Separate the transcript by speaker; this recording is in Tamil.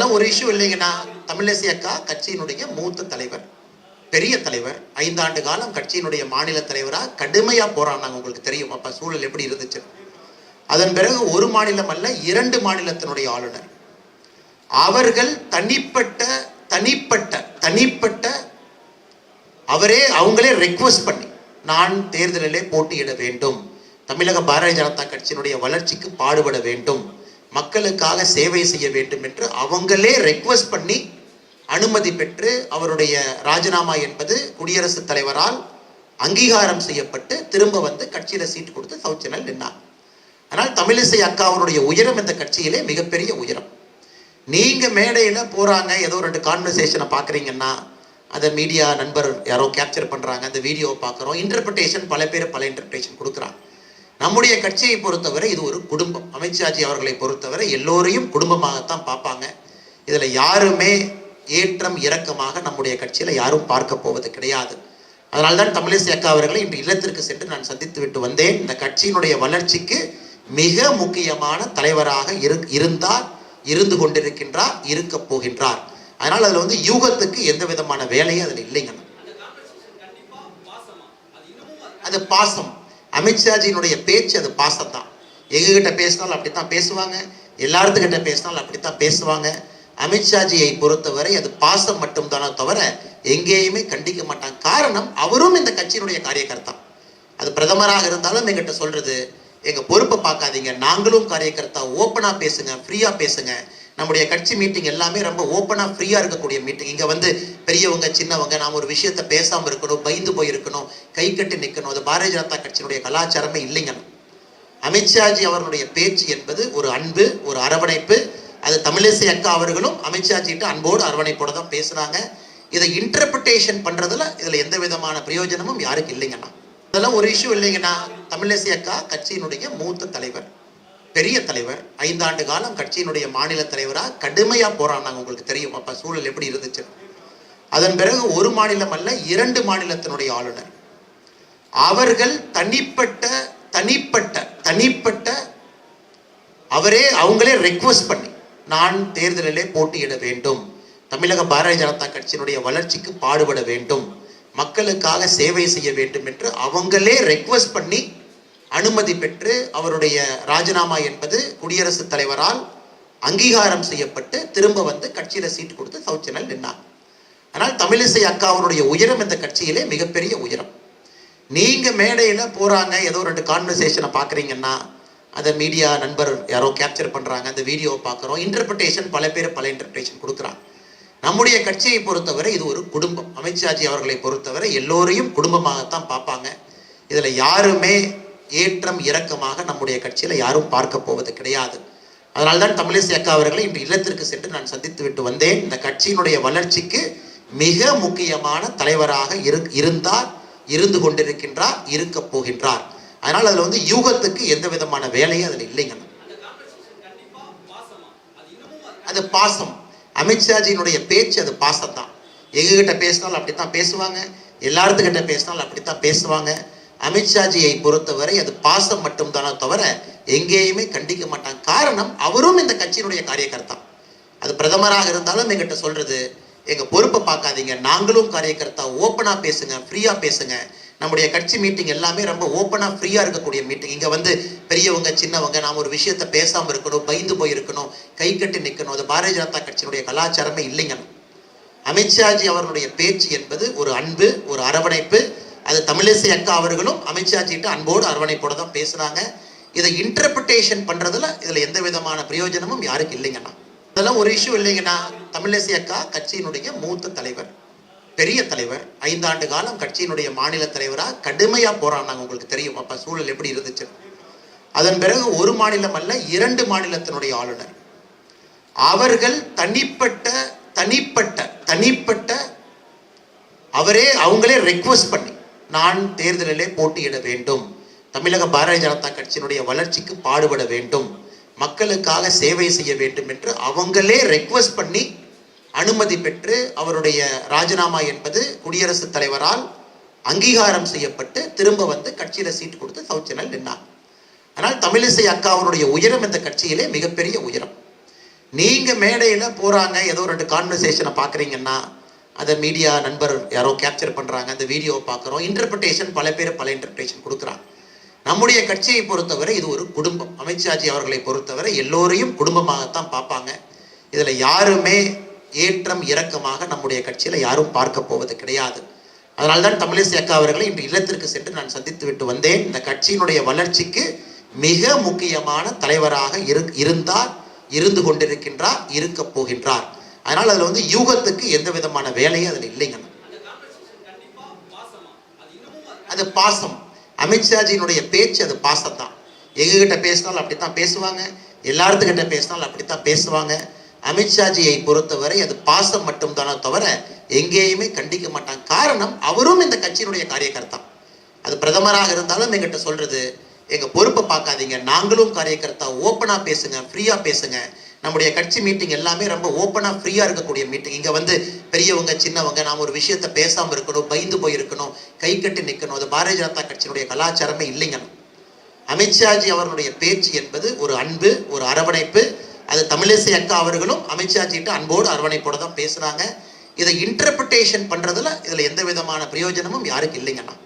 Speaker 1: அதெல்லாம் ஒரு இஷ்யூ இல்லைங்கண்ணா தமிழிசை அக்கா கட்சியினுடைய மூத்த தலைவர். பெரிய தலைவர். ஐந்தாண்டு காலம் கட்சியினுடைய மாநில தலைவராக கடுமையா போராடினாங்க. உங்களுக்கு தெரியும். அப்ப சூழல் எப்படி இருந்துச்சு? அதன் பிறகு ஒரு மாநிலம் அல்ல இரண்டு மாநிலத்தினுடைய ஆளுநர். அவர்கள் தனிப்பட்ட தனிப்பட்ட தனிப்பட்ட அவரே அவங்களே ரெக்வஸ்ட் பண்ணி நான் தேர்தலிலே போட்டியிட வேண்டும். தமிழக பாரதிய ஜனதா கட்சியினுடைய வளர்ச்சிக்கு பாடுபட வேண்டும். மக்களுக்காக சேவை செய்ய வேண்டும் என்று அவங்களே ரெக்வஸ்ட் பண்ணி அனுமதி பெற்று அவருடைய ராஜினாமா என்பது குடியரசுத் தலைவரால் அங்கீகாரம் செய்யப்பட்டு திரும்ப வந்து கட்சியில் சீட்டு கொடுத்து சௌச்சனல் நின்னார். ஆனால் தமிழிசை அக்கா அவருடைய உயரம் இந்த கட்சியிலே மிகப்பெரிய உயரம். நீங்கள் மேடையில் போகிறாங்க ஏதோ ரெண்டு கான்வர்சேஷனை பார்க்குறீங்கன்னா அதை மீடியா நண்பர் யாரோ கேப்சர் பண்ணுறாங்க அந்த வீடியோவை பார்க்குறோம் இன்டர்பிரிட்டேஷன் பல பேர் பல இன்டர்பிரிட்டேஷன் கொடுக்குறாங்க. நம்முடைய கட்சியை பொறுத்தவரை இது ஒரு குடும்பம். அமித்ஷாஜி அவர்களை பொறுத்தவரை எல்லோரையும் குடும்பமாகத்தான் பார்ப்பாங்க. இதில் யாருமே ஏற்றம் இறக்கமாக நம்முடைய கட்சியில் யாரும் பார்க்க போவது கிடையாது. அதனால்தான் தமிழிசை அக்கா அவர்களை இன்று இல்லத்திற்கு சென்று நான் சந்தித்து விட்டு வந்தேன். இந்த கட்சியினுடைய வளர்ச்சிக்கு மிக முக்கியமான தலைவராக இரு இருந்தார் இருந்து கொண்டிருக்கின்றார் இருக்க போகின்றார். அதனால் அதில் வந்து யூகத்துக்கு எந்த விதமான வேலையும் அதில் இல்லைங்க. அது பாசம். அமித்ஷாஜியினுடைய பேச்சு அது பாசம் தான் எங்ககிட்ட பேசினாலும் அப்படித்தான் பேசுவாங்க. எல்லாத்துக்கிட்ட பேசினாலும் அப்படித்தான் பேசுவாங்க. அமித்ஷாஜியை பொறுத்தவரை அது பாசம் மட்டும்தானே தவிர எங்கேயுமே கண்டிக்க மாட்டாங்க. காரணம் அவரும் இந்த கட்சியினுடைய காரியகர்த்தா. அது பிரதமராக இருந்தாலும் எங்கிட்ட சொல்றது எங்க பொறுப்பை பார்க்காதீங்க. நாங்களும் காரியகர்த்தா ஓப்பனா பேசுங்க ஃப்ரீயா பேசுங்க. நம்முடைய கட்சி மீட்டிங் எல்லாமே ரொம்ப ஓப்பனா ஃப்ரீயா இருக்கக்கூடிய மீட்டிங். இங்க வந்து பெரியவங்க சின்னவங்க நாம் ஒரு விஷயத்த பேசாமல் இருக்கணும் பயந்து போய் இருக்கணும் கை கட்டி நிற்கணும் அது பாரதிய ஜனதா கட்சியினுடைய கலாச்சாரமே இல்லைங்கன்னு அமித்ஷாஜி அவர்களுடைய பேச்சு என்பது ஒரு அன்பு ஒரு அரவணைப்பு. அது தமிழிசை அக்கா அவர்களும் அமித்ஷாஜிட்ட அன்போடு அரவணைப்போடு தான் பேசுனாங்க இதை இன்டர்பிரிட்டேஷன் பண்றதுல இதுல எந்த விதமான பிரயோஜனமும் யாருக்கு இல்லைங்கண்ணா. அதெல்லாம் ஒரு இஷ்யூ இல்லைங்கண்ணா. தமிழிசை அக்கா கட்சியினுடைய மூத்த தலைவர் பெரிய தலைவர் ஐந்தாண்டு காலம் கட்சியினுடைய மாநில தலைவராக கடுமையா போராடினாங்க. உங்களுக்கு தெரியும். அப்போ சூழல் எப்படி இருந்துச்சு? அதன் பிறகு ஒரு மாநிலம் அல்ல இரண்டு மாநிலத்தினுடைய ஆளுநர். அவர்கள் தனிப்பட்ட தனிப்பட்ட தனிப்பட்ட அவரே அவங்களே ரெக்வஸ்ட் பண்ணி நான் தேர்தலிலே போட்டியிட வேண்டும். தமிழக பாரதிய ஜனதா கட்சியினுடைய வளர்ச்சிக்கு பாடுபட வேண்டும். மக்களுக்காக சேவை செய்ய வேண்டும் என்று அவங்களே ரெக்வஸ்ட் பண்ணி அனுமதி பெற்று அவருடைய ராஜினாமா என்பது குடியரசுத் தலைவரால் அங்கீகாரம் செய்யப்பட்டு திரும்ப வந்து கட்சியில சீட்டு கொடுத்து சவுத் நின்னார். ஆனால் தமிழிசை அக்கா அவருடைய உயரம் இந்த கட்சியிலே மிகப்பெரிய உயரம். நீங்கள் மேடையில் போகிறாங்க ஏதோ ரெண்டு கான்வர்சேஷனை பார்க்குறீங்கன்னா அதை மீடியா நண்பர் யாரோ கேப்சர் பண்ணுறாங்க அந்த வீடியோவை பார்க்குறோம் இன்டர்பிரிட்டேஷன் பல பேர் பல இன்டர்பிரிட்டேஷன் கொடுக்குறாங்க. நம்முடைய கட்சியை பொறுத்தவரை இது ஒரு குடும்பம். அமித்ஷாஜி அவர்களை பொறுத்தவரை எல்லோரையும் குடும்பமாகத்தான் பார்ப்பாங்க. இதில் யாருமே ஏற்றம் இறக்கமாக நம்முடைய கட்சியில் யாரும் பார்க்க போவது கிடையாது. அதனால்தான் தமிழிசை அக்கா அவர்களை இன்று இல்லத்திற்கு சென்று நான் சந்தித்து விட்டு வந்தேன். இந்த கட்சியினுடைய வளர்ச்சிக்கு மிக முக்கியமான தலைவராக இரு இருந்தார் இருந்து கொண்டிருக்கின்றார் இருக்க போகின்றார். அதனால் அதில் வந்து யூகத்துக்கு எந்த விதமான வேலையும் அதில் இல்லைங்க. அது பாசம். அமித்ஷாஜியினுடைய பேச்சு அது பாசம் தான் எங்ககிட்ட பேசினாலும் அப்படித்தான் பேசுவாங்க. எல்லாத்துக்கிட்ட பேசினாலும் அப்படித்தான் பேசுவாங்க. அமித்ஷாஜியை பொறுத்தவரை அது பாசம் மட்டும்தானே தவிர எங்கேயுமே கண்டிக்க மாட்டாங்க. காரணம் அவரும் இந்த கட்சியினுடைய காரியகர்த்தா. அது பிரதமராக இருந்தாலும் எங்கிட்ட சொல்றது எங்க பொறுப்பை பார்க்காதீங்க. நாங்களும் காரியக்கர்த்தா ஓப்பனா பேசுங்க ஃப்ரீயா பேசுங்க. நம்முடைய கட்சி மீட்டிங் எல்லாமே ரொம்ப ஓப்பனாக ஃப்ரீயாக இருக்கக்கூடிய மீட்டிங் இங்கே வந்து பெரியவங்க சின்னவங்க நாம் ஒரு விஷயத்த பேசாமல் இருக்கணும் பயந்து போய் இருக்கணும் கை கட்டி நிற்கணும் அது பாரதிய ஜனதா கட்சியினுடைய கலாச்சாரமே இல்லைங்க. அமித்ஷாஜி அவர்களுடைய பேச்சு என்பது ஒரு அன்பு ஒரு அரவணைப்பு. அது தமிழிசை அக்கா அவர்களும் அமித்ஷாஜிட்ட அன்போடு அரவணைப்போடு தான் பேசுகிறாங்க இதை இன்டர்பிரிட்டேஷன் பண்ணுறதுல இதில் எந்த விதமான பிரயோஜனமும் யாருக்கு இல்லைங்கண்ணா. அதெல்லாம் ஒரு இஷ்யூ இல்லைங்கண்ணா தமிழிசை அக்கா கட்சியினுடைய மூத்த தலைவர் பெரிய தலைவர் ஐந்தாண்டு காலம் கட்சியினுடைய மாநில தலைவராக கடுமையாக போராடினாங்க. உங்களுக்கு தெரியும். அப்போ சூழல் எப்படி இருந்துச்சு? அதன் பிறகு ஒரு மாநிலம் அல்ல இரண்டு மாநிலத்தினுடைய ஆளுநர். அவர்கள் தனிப்பட்ட தனிப்பட்ட தனிப்பட்ட அவரே அவங்களே ரெக்வஸ்ட் பண்ணி நான் தேர்தலிலே போட்டியிட வேண்டும். தமிழக பாரதிய ஜனதா கட்சியினுடைய வளர்ச்சிக்கு பாடுபட வேண்டும். மக்களுக்காக சேவை செய்ய வேண்டும் என்று அவங்களே ரெக்வஸ்ட் பண்ணி அனுமதி பெற்று அவருடைய ராஜினாமா என்பது குடியரசுத் தலைவரால் அங்கீகாரம் செய்யப்பட்டு திரும்ப வந்து கட்சியில சீட்டு கொடுத்து சௌச்சனல் நின்றார் ஆனால் தமிழிசை அக்கா அவருடைய உயரம் இந்த கட்சியிலே மிகப்பெரிய உயரம். நீங்க மேடையில போறாங்க ஏதோ ரெண்டு கான்வர்சேஷனை பாக்குறீங்கன்னா அதை மீடியா நண்பர் யாரோ கேப்சர் பண்றாங்க அந்த வீடியோவை பார்க்குறோம் இன்டர்பிரிட்டேஷன் பல பேர் பல இன்டர்பிரிட்டேஷன் கொடுக்குறாங்க. நம்முடைய கட்சியை பொறுத்தவரை இது ஒரு குடும்பம். அமித்ஷாஜி அவர்களை பொறுத்தவரை எல்லோரையும் குடும்பமாகத்தான் பார்ப்பாங்க. இதில் யாருமே ஏற்றம் இறக்கமாக நம்முடைய கட்சியில் யாரும் பார்க்க போவது கிடையாது. அதனால்தான் தமிழிசை அக்கா அவர்களை இன்று இல்லத்திற்கு சென்று நான் சந்தித்து விட்டு வந்தேன். இந்த கட்சியினுடைய வளர்ச்சிக்கு மிக முக்கியமான தலைவராக இரு இருந்தார் இருந்து கொண்டிருக்கின்றார் இருக்க போகின்றார். அதனால் அதில் வந்து யூகத்துக்கு எந்த விதமான வேலையும் அதில் இல்லைங்க. அது பாசம். அமித்ஷாஜியினுடைய பேச்சு அது பாசம் தான் எங்ககிட்ட பேசினாலும் அப்படித்தான் பேசுவாங்க. எல்லாத்துக்கிட்ட பேசினாலும் அப்படித்தான் பேசுவாங்க. அமித்ஷாஜியை பொறுத்தவரை அது பாசம் மட்டும்தானே தவிர எங்கேயுமே கண்டிக்க மாட்டாங்க. காரணம் அவரும் இந்த கட்சியினுடைய காரியகர்த்தா. அது பிரதமராக இருந்தாலும் எங்கிட்ட சொல்றது எங்க பொறுப்பை பார்க்காதீங்க. நாங்களும் காரியகர்த்தா ஓப்பனா பேசுங்க ஃப்ரீயா பேசுங்க. நம்முடைய கட்சி மீட்டிங் எல்லாமே ரொம்ப ஓப்பனா ஃப்ரீயா இருக்கக்கூடிய மீட்டிங் இங்க வந்து பெரியவங்க சின்னவங்க நாம் ஒரு விஷயத்த பேசாமல் இருக்கணும் பயந்து போய் இருக்கணும் கை கட்டி நிற்கணும் அது பாரதிய ஜனதா கட்சியினுடைய கலாச்சாரமே இல்லைங்கண்ணா. அமித்ஷாஜி அவர்களுடைய பேச்சு என்பது ஒரு அன்பு ஒரு அரவணைப்பு. அது தமிழிசை அக்கா அவர்களும் அமித்ஷாஜிட்ட அன்போடு அரவணைப்போட தான் பேசுகிறாங்க இதை இன்டர்பிரிட்டேஷன் பண்ணுறதுல இதில் எந்த விதமான பிரயோஜனமும் யாருக்கு இல்லைங்கண்ணா.